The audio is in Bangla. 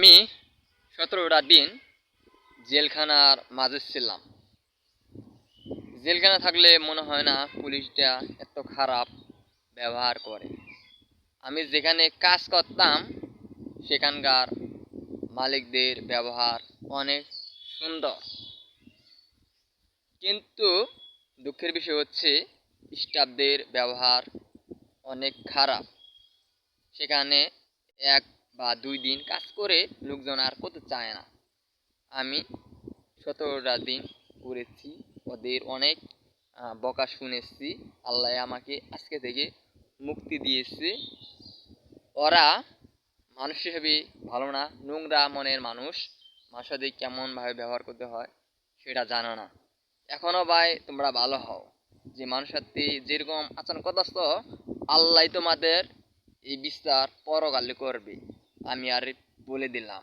আমি সতেরোটা দিন জেলখানার মাঝে ছিলাম। জেলখানা থাকলে মনে হয় না পুলিশটা এত খারাপ ব্যবহার করে। আমি যেখানে কাজ করতাম, সেখানকার মালিকদের ব্যবহার অনেক সুন্দর। কিন্তু দুঃখের বিষয় হচ্ছে, স্টাফদের ব্যবহার অনেক খারাপ। সেখানে এক বা দুই দিন কাজ করে লোকজন আর করতে চায় না। আমি সতেরোটা দিন করেছি, ওদের অনেক বকা শুনেছি, আল্লাহ আমাকে আজকে থেকে মুক্তি দিয়েছে। ওরা মানুষ হিসেবে ভালো না, নোংরা মনের মানুষ মানুষের সাথে কেমনভাবে ব্যবহার করতে হয় সেটা জানো না। এখনও ভাই তোমরা ভালো হও। যে মানুষের যেরকম আচরণ করতেছ, আল্লাহ তোমাদের এই বিস্তার পরকালে করবে। আমি আর বলে দিলাম